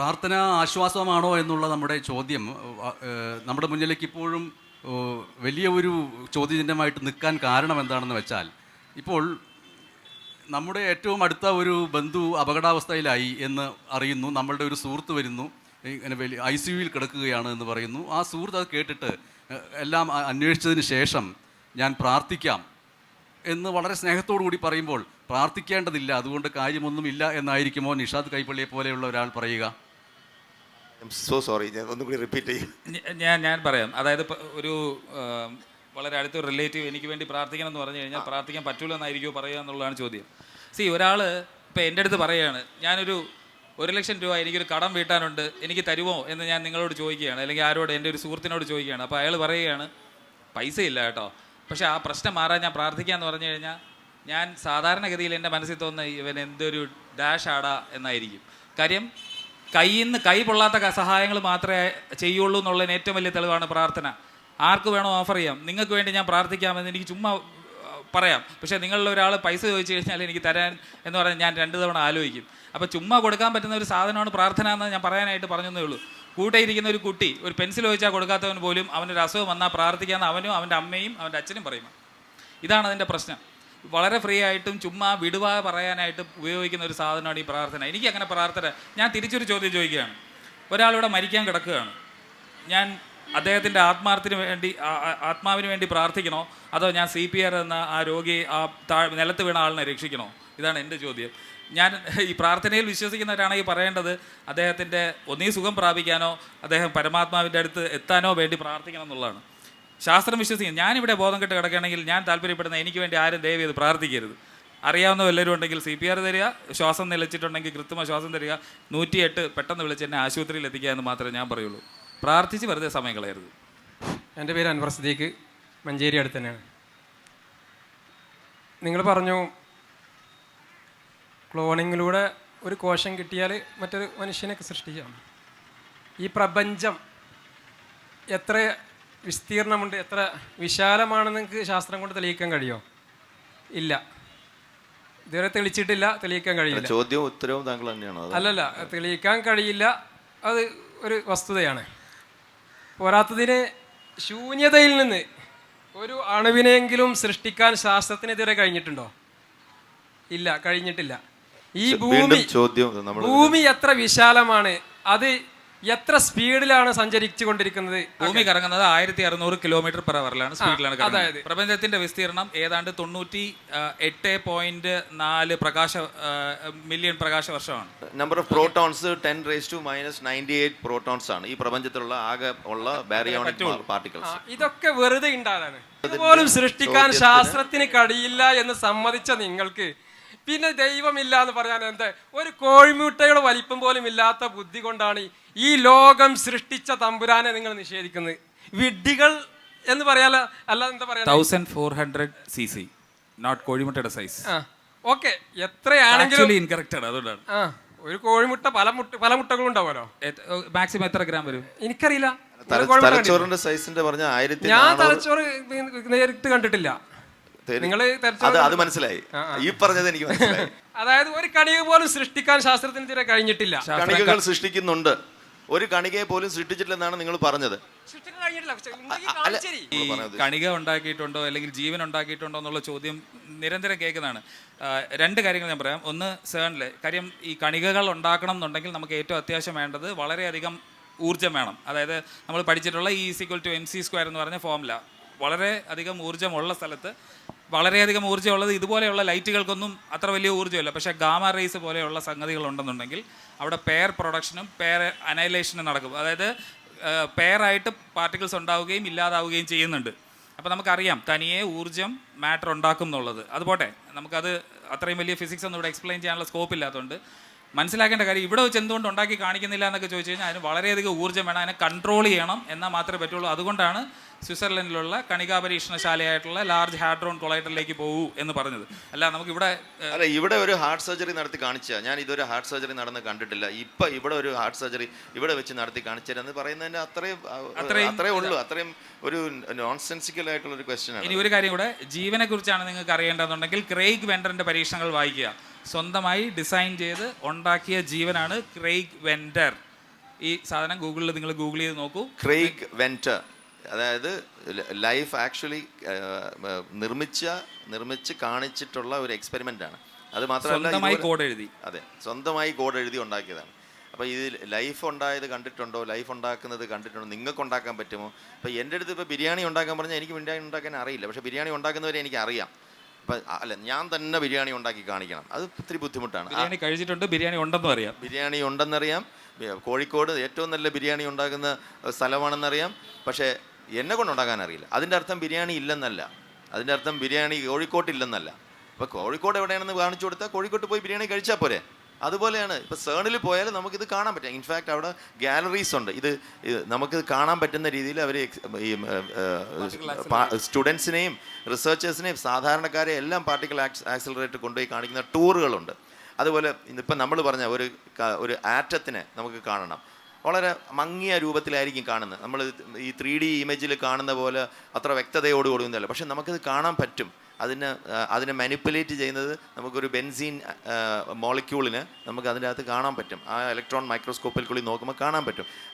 പ്രാർത്ഥന ആശ്വാസമാണോ എന്നുള്ള നമ്മുടെ ചോദ്യം നമ്മുടെ മുന്നിലേക്ക് ഇപ്പോഴും വലിയ ഒരു ചോദ്യചിഹ്നമായിട്ട് നിൽക്കാൻ കാരണം എന്താണെന്ന് വെച്ചാൽ ഇപ്പോൾ നമ്മുടെ ഏറ്റവും അടുത്ത ഒരു ബന്ധു അപകടാവസ്ഥയിലായി എന്ന് അറിയുന്നു നമ്മളുടെ ഒരു സുഹൃത്ത് വരുന്നു ഇങ്ങനെ വലിയ ഐ സി യുയിൽ കിടക്കുകയാണ് എന്ന് പറയുന്നു. ആ സുഹൃത്ത് അത് കേട്ടിട്ട് എല്ലാം അന്വേഷിച്ചതിന് ശേഷം ഞാൻ പ്രാർത്ഥിക്കാം എന്ന് വളരെ സ്നേഹത്തോടു കൂടി പറയുമ്പോൾ പ്രാർത്ഥിക്കേണ്ടതില്ല അതുകൊണ്ട് കാര്യമൊന്നുമില്ല എന്നായിരിക്കുമോ നിഷാദ് കൈപ്പള്ളിയെ പോലെയുള്ള ഒരാൾ പറയുക? സോ സോറി ഞാൻ ഒന്നും കൂടി റിപ്പീറ്റ് ചെയ്യും. ഞാൻ ഞാൻ പറയാം. അതായത് ഒരു വളരെ അടുത്തൊരു റിലേറ്റീവ് എനിക്ക് വേണ്ടി പ്രാർത്ഥിക്കണം എന്ന് പറഞ്ഞു കഴിഞ്ഞാൽ പ്രാർത്ഥിക്കാൻ പറ്റൂല എന്നായിരിക്കുമോ പറയുക എന്നുള്ളതാണ് ചോദ്യം. സി ഒരാൾ ഇപ്പം എന്റെ അടുത്ത് പറയുകയാണ് ഞാനൊരു ഒരു ലക്ഷം രൂപ എനിക്കൊരു കടം വീട്ടാനുണ്ട് എനിക്ക് തരുമോ? എന്ന് ഞാൻ നിങ്ങളോട് ചോദിക്കുകയാണ്. അല്ലെങ്കിൽ ആരോട് എന്റെ ഒരു സുഹൃത്തിനോട് ചോദിക്കുകയാണ്. അപ്പോൾ അയാൾ പറയുകയാണ് പൈസ ഇല്ല കേട്ടോ. പക്ഷേ ആ പ്രശ്നം മാറാൻ ഞാൻ പ്രാർത്ഥിക്കാമെന്ന് പറഞ്ഞു കഴിഞ്ഞാൽ ഞാൻ സാധാരണഗതിയിൽ എന്റെ മനസ്സിൽ തോന്നുന്ന ഇവൻ എന്തൊരു ഡാഷ് ആടാ എന്നായിരിക്കും. കാര്യം കയ്യിൽ നിന്ന് കൈ പൊള്ളാത്ത സഹായങ്ങൾ മാത്രമേ ചെയ്യുള്ളൂ എന്നുള്ളതിന് ഏറ്റവും വലിയ തെളിവാണ് പ്രാർത്ഥന. ആർക്ക് വേണോ ഓഫർ ചെയ്യാം. നിങ്ങൾക്ക് വേണ്ടി ഞാൻ പ്രാർത്ഥിക്കാമെന്ന് എനിക്ക് ചുമ്മാ പറയാം. പക്ഷേ നിങ്ങളിൽ ഒരാൾ പൈസ ചോദിച്ചു കഴിഞ്ഞാൽ എനിക്ക് തരാൻ എന്ന് പറഞ്ഞാൽ ഞാൻ രണ്ട് തവണ ആലോചിക്കും. അപ്പോൾ ചുമ്മാ കൊടുക്കാൻ പറ്റുന്ന ഒരു സാധനമാണ് പ്രാർത്ഥന എന്ന് ഞാൻ പറയാനായിട്ട് പറഞ്ഞതേ ഉള്ളൂ. കൂട്ടേ ഇരിക്കുന്ന ഒരു കുട്ടി ഒരു പെൻസിൽ ചോദിച്ചാൽ കൊടുക്കാത്തവൻ പോലും അവനൊരു അസുഖം വന്നാൽ പ്രാർത്ഥിക്കാമെന്ന് അവനും അവന്റെ അമ്മയും അവന്റെ അച്ഛനും പറയും ഇതാണ് അതിന്റെ പ്രശ്നം. വളരെ ഫ്രീ ആയിട്ടും ചുമ്മാ വിടുവാ പറയാനായിട്ട് ഉപയോഗിക്കുന്ന ഒരു സാധനമാണ് ഈ പ്രാർത്ഥന. എനിക്ക് അങ്ങനെ പ്രാർത്ഥന ഞാൻ തിരിച്ചൊരു ചോദ്യം ചോദിക്കുകയാണ്. ഒരാളിവിടെ മരിക്കാൻ കിടക്കുകയാണ്. ഞാൻ അദ്ദേഹത്തിന്റെ ആത്മാർത്ഥത്തിന് വേണ്ടി ആത്മാവിന് വേണ്ടി പ്രാർത്ഥിക്കണോ? അതോ ഞാൻ സി പി ആർ എന്ന ആ രോഗി ആ താ നിലത്ത് വീണ ആളിനെ രക്ഷിക്കണോ? ഇതാണ് എന്റെ ചോദ്യം. ഞാൻ ഈ പ്രാർത്ഥനയിൽ വിശ്വസിക്കുന്നവരാണെങ്കിൽ പറയേണ്ടത്. അദ്ദേഹത്തിന്റെ ഒന്നീ സുഖം പ്രാപിക്കാനോ അദ്ദേഹം പരമാത്മാവിന്റെ അടുത്ത് എത്താനോ വേണ്ടി പ്രാർത്ഥിക്കണം എന്നുള്ളതാണ്. ശാസ്ത്രം വിശ്വസിക്കും ഞാനിവിടെ ബോധം കെട്ട് കിടക്കുകയാണെങ്കിൽ ഞാൻ താല്പര്യപ്പെടുന്ന എനിക്ക് വേണ്ടി ആരും ദയവ് ചെയ്ത് പ്രാർത്ഥിക്കരുത്. അറിയാവുന്ന വല്ലവരും ഉണ്ടെങ്കിൽ സി പി ആർ തരിക ശ്വാസം നിലച്ചിട്ടുണ്ടെങ്കിൽ കൃത്രിമ ശ്വാസം തരിക നൂറ്റിയെട്ട് പെട്ടെന്ന് വിളിച്ച് എന്നെ ആശുപത്രിയിൽ എത്തിക്കുക എന്ന് മാത്രമേ ഞാൻ പറയുള്ളൂ. പ്രാർത്ഥിച്ച് വെറുതെ സമയം കളയരുത്. എന്റെ പേര് അൻവർ സദീഖ് മഞ്ചേരി അടുത്ത് തന്നെയാണ്. നിങ്ങൾ പറഞ്ഞു ക്ലോണിങ്ങിലൂടെ ഒരു കോശം കിട്ടിയാൽ മറ്റൊരു മനുഷ്യനൊക്കെ സൃഷ്ടിക്കാം. ഈ പ്രപഞ്ചം എത്ര വിസ്തീർണമുണ്ട്. എത്ര വിശാലമാണെന്ന് നിങ്ങൾക്ക് ശാസ്ത്രം കൊണ്ട് തെളിയിക്കാൻ കഴിയുമോ ഇല്ല. ഇതുവരെ തെളിയിച്ചിട്ടില്ല തെളിയിക്കാൻ കഴിയില്ല. ചോദ്യവും ഉത്തരവും താങ്കൾ തന്നെയാണ്. അല്ലല്ല തെളിയിക്കാൻ കഴിയില്ല. അത് ഒരു വസ്തുതയാണ്. പോരാത്തതിന് ശൂന്യതയിൽ നിന്ന് ഒരു അണുവിനെങ്കിലും സൃഷ്ടിക്കാൻ ശാസ്ത്രത്തിന് ഇതുവരെ കഴിഞ്ഞിട്ടുണ്ടോ? ഇല്ല കഴിഞ്ഞിട്ടില്ല. ഈ ഭൂമി ഭൂമി എത്ര വിശാലമാണ്? അത് എത്ര സ്പീഡിലാണ് സഞ്ചരിച്ചു കൊണ്ടിരിക്കുന്നത് ഭൂമി കറങ്ങുന്നത് ആയിരത്തി അറുന്നൂറ് കിലോമീറ്റർ പെർ അവറിലാണ് സ്പീഡിലാണ് അതായത്. പ്രപഞ്ചത്തിന്റെ വിസ്തീർണം ഏതാണ്ട് തൊണ്ണൂറ്റി എട്ട് പോയിന്റ് നാല് പ്രകാശ മില്യൺ പ്രകാശ വർഷമാണ്. Number of protons ten raise to minus ninety eight protons ആണ് ഈ പ്രപഞ്ചത്തിലുള്ള ആകെ ഉള്ള ബാരിയോണിക് പാർട്ടിക്കിൾസ് ഇതൊക്കെ വെറുതെ ഉണ്ടാകാനാണ് ഇതുപോലും സൃഷ്ടിക്കാൻ ശാസ്ത്രത്തിന് കഴിയില്ല എന്ന് സമ്മതിച്ച നിങ്ങൾക്ക്. പിന്നെ ദൈവമില്ല എന്ന് പറയാൻ എന്താ? ഒരു കോഴിമുട്ടയുടെ വലിപ്പം പോലും ഇല്ലാത്ത ബുദ്ധി കൊണ്ടാണ് ഈ ലോകം സൃഷ്ടിച്ച തമ്പുരാനെ നിങ്ങൾ നിഷേധിക്കുന്നത്. വിഡ്ഢികൾ എന്ന് പറയാല അല്ല എന്താ പറയാ? Thousand four hundred C C note കോഴിമുട്ടയുടെ size okay എത്രയാണെങ്കിലും ആക്ച്വലി ഇൻകറക്റ്റ് ആണ് അതുകൊണ്ടാണ്. ആ ഒരു കോഴിമുട്ട പല മുട്ട പല മുട്ടകളും ഉണ്ടാവുമല്ലോ. മാക്സിമം എത്ര ഗ്രാം വരും? എനിക്കറിയില്ല? തലച്ചോറിന്റെ സൈസിന്റെ പറഞ്ഞ ആയിരത്തി ഞാൻ തലച്ചോറ് നേരിട്ട് കണ്ടിട്ടില്ല. നിങ്ങൾ അത് അത് മനസ്സിലായി. ഈ പറഞ്ഞത് എനിക്ക് മനസ്സിലായി. അതായത് ഒരു കണിക പോലും സൃഷ്ടിക്കാൻ ശാസ്ത്രത്തിന് തീരെ കഴിഞ്ഞിട്ടില്ല. കണികകൾ സൃഷ്ടിക്കുന്നുണ്ട്. ഒരു കണികയെ പോലും സൃഷ്ടിച്ചിട്ടില്ലെന്നാണ് നിങ്ങൾ പറഞ്ഞത്. അല്ല ഈ കണിക ഉണ്ടാക്കിയിട്ടുണ്ടോ അല്ലെങ്കിൽ ജീവൻ ഉണ്ടാക്കിയിട്ടുണ്ടോ എന്നുള്ള ചോദ്യം നിരന്തരം കേൾക്കുന്നതാണ്. രണ്ട് കാര്യങ്ങൾ ഞാൻ പറയാം. ഒന്ന് സേണിൽ കാര്യം ഈ കണികകൾ ഉണ്ടാക്കണം എന്നുണ്ടെങ്കിൽ നമുക്ക് ഏറ്റവും അത്യാവശ്യം വേണ്ടത് വളരെയധികം ഊർജം വേണം. അതായത് നമ്മൾ പഠിച്ചിട്ടുള്ള ഈ equal to M C square എന്ന് പറഞ്ഞ ഫോമുല വളരെ അധികം ഊർജമുള്ള സ്ഥലത്ത് വളരെയധികം ഊർജമുള്ളത് ഇതുപോലെയുള്ള ലൈറ്റുകൾക്കൊന്നും അത്ര വലിയ ഊർജമില്ല. പക്ഷേ ഗാമ റേസ് പോലെയുള്ള സംഗതികൾ ഉണ്ടെന്നുണ്ടെങ്കിൽ അവിടെ പെയർ പ്രൊഡക്ഷനും പെയർ അനൈലേഷനും നടക്കും. അതായത് പെയറായിട്ട് പാർട്ടിക്കിൾസ് ഉണ്ടാവുകയും ഇല്ലാതാവുകയും ചെയ്യുന്നുണ്ട്. അപ്പോൾ നമുക്കറിയാം തനിയെ ഊർജം മാറ്റർ ഉണ്ടാക്കും എന്നുള്ളത്. അതുപോട്ടെ നമുക്കത് അത്രയും വലിയ ഫിസിക്സ് ഒന്നും ഇവിടെ എക്സ്പ്ലെയിൻ ചെയ്യാനുള്ള സ്കോപ്പ് ഇല്ലാത്തതുകൊണ്ട് മനസ്സിലാക്കേണ്ട കാര്യം ഇവിടെ വെച്ച് എന്തുകൊണ്ട് ഉണ്ടാക്കി കാണിക്കുന്നില്ല എന്നൊക്കെ ചോദിച്ചു കഴിഞ്ഞാൽ അതിന് വളരെയധികം ഊർജം വേണം അതിനെ കൺട്രോൾ ചെയ്യണം എന്നാൽ മാത്രമേ പറ്റുള്ളൂ. അതുകൊണ്ടാണ് സ്വിറ്റ്സർലൻഡിലുള്ള കണികാ പരീക്ഷണശാലയായിട്ടുള്ള ലാർജ് ഹാഡ്രോൺ കൊളൈറ്ററിലേക്ക് പോകൂ എന്ന് പറഞ്ഞത്. അല്ല നമുക്ക് ഇവിടെ അല്ല ഇവിടെ ഒരു ഹാർട്ട് സർജറി നടത്തി കാണിച്ച. ഞാൻ ഇതൊരു ഹാർട്ട് സർജറി നടന്ന് കണ്ടിട്ടില്ല. ഇപ്പൊ ഇവിടെ ഒരു ഹാർട്ട് സർജറി ഇവിടെ വെച്ച് നടത്തി കാണിച്ചതെന്ന് പറയുന്നതിന് അത്രയും അത്രയും അത്രേ ഉള്ളൂ. അത്രയും ഒരു നോൺസെൻസിക്കൽ ആയിട്ടുള്ള ഒരു ക്വസ്റ്റ്യൻ ആണ്. ഇനി ഒരു കാര്യം കൂടെ ജീവനെ കുറിച്ചാണ് നിങ്ങൾക്ക് അറിയേണ്ടതെന്നുണ്ടെങ്കിൽ ക്രെയ്ഗ് വെൻഡറിന്റെ പരീക്ഷണങ്ങൾ വായിക്കുക. സ്വന്തമായി ഡിസൈൻ ചെയ്ത് ഉണ്ടാക്കിയ ജീവനാണ് ക്രെയ്ഗ് വെൻഡർ. ഈ സാധനം ഗൂഗിളിൽ നിങ്ങൾ ഗൂഗിൾ ചെയ്ത് നോക്കൂ. ക്രെയ്ഗ് വെന്റർ അതായത് ലൈഫ് ആക്ച്വലി നിർമ്മിച്ച നിർമ്മിച്ച് കാണിച്ചിട്ടുള്ള ഒരു എക്സ്പെരിമെന്റ് ആണ്. അത് മാത്രമല്ല കോഡ് എഴുതി അതെ സ്വന്തമായി കോഡ് എഴുതി ഉണ്ടാക്കിയതാണ്. അപ്പോൾ ഇത് ലൈഫ് ഉണ്ടായത് കണ്ടിട്ടുണ്ടോ? ലൈഫ് ഉണ്ടാക്കുന്നത് കണ്ടിട്ടുണ്ടോ? നിങ്ങൾക്ക് ഉണ്ടാക്കാൻ പറ്റുമോ? അപ്പോൾ എന്റെ അടുത്ത് ഇപ്പോൾ ബിരിയാണി ഉണ്ടാക്കാൻ പറഞ്ഞാൽ എനിക്ക് ബിരിയാണി ഉണ്ടാക്കാൻ അറിയില്ല. പക്ഷേ ബിരിയാണി ഉണ്ടാക്കുന്നവരെ എനിക്ക് അറിയാം അപ്പം അല്ല ഞാൻ തന്നെ ബിരിയാണി ഉണ്ടാക്കി കാണിക്കണം. അത് ഇത്തിരി ബുദ്ധിമുട്ടാണ്. ബിരിയാണി കഴിച്ചിട്ടുണ്ട് ബിരിയാണി ഉണ്ടെന്ന് അറിയാം. ബിരിയാണി ഉണ്ടെന്നറിയാം. കോഴിക്കോട് ഏറ്റവും നല്ല ബിരിയാണി ഉണ്ടാക്കുന്ന സ്ഥലമാണെന്നറിയാം. പക്ഷേ എന്നെ കൊണ്ടുണ്ടാക്കാൻ അറിയില്ല. അതിന്റെ അർത്ഥം ബിരിയാണി ഇല്ലെന്നല്ല. അതിന്റെ അർത്ഥം ബിരിയാണി കോഴിക്കോട്ടില്ലെന്നല്ല ഇപ്പോൾ കോഴിക്കോട് എവിടെയാണെന്ന് കാണിച്ചു കൊടുത്താൽ കോഴിക്കോട്ട് പോയി ബിരിയാണി കഴിച്ചാൽ പോരെ? അതുപോലെയാണ് ഇപ്പോൾ സേണിൽ പോയാൽ നമുക്കിത് കാണാൻ പറ്റും. ഇൻഫാക്റ്റ് അവിടെ ഗാലറീസ് ഉണ്ട്. ഇത് നമുക്കിത് നമുക്ക് കാണാൻ പറ്റുന്ന രീതിയിൽ അവർ ഈ സ്റ്റുഡൻസിനെയും റിസർച്ചേഴ്സിനെയും സാധാരണക്കാരെ എല്ലാം പാർട്ടിക്കൽ ആക്സിലറേറ്റർ കൊണ്ടുപോയി കാണിക്കുന്ന ടൂറുകളുണ്ട് അതുപോലെ ഇന്നിപ്പം നമ്മൾ പറഞ്ഞ ഒരു ഒരു ആറ്റത്തിനെ നമുക്ക് കാണണം. വളരെ മങ്ങിയ രൂപത്തിലായിരിക്കും കാണുന്നത്. നമ്മൾ ഈ ത്രീ ഡി ഇമേജിൽ കാണുന്ന പോലെ അത്ര വ്യക്തതയോടുകൂടി ഒന്നുമല്ല. പക്ഷെ നമുക്കത് കാണാൻ പറ്റും. അതിന് അതിനെ മാനിപ്പുലേറ്റ് ചെയ്യുന്നത് നമുക്കൊരു ബെൻസീൻ മോളിക്യൂളിന് നമുക്ക് അതിന്റെ അകത്ത് കാണാൻ പറ്റും. ആ ഇലക്ട്രോൺ മൈക്രോസ്കോപ്പിൽ കൂടി നോക്കുമ്പോൾ കാണാൻ പറ്റും.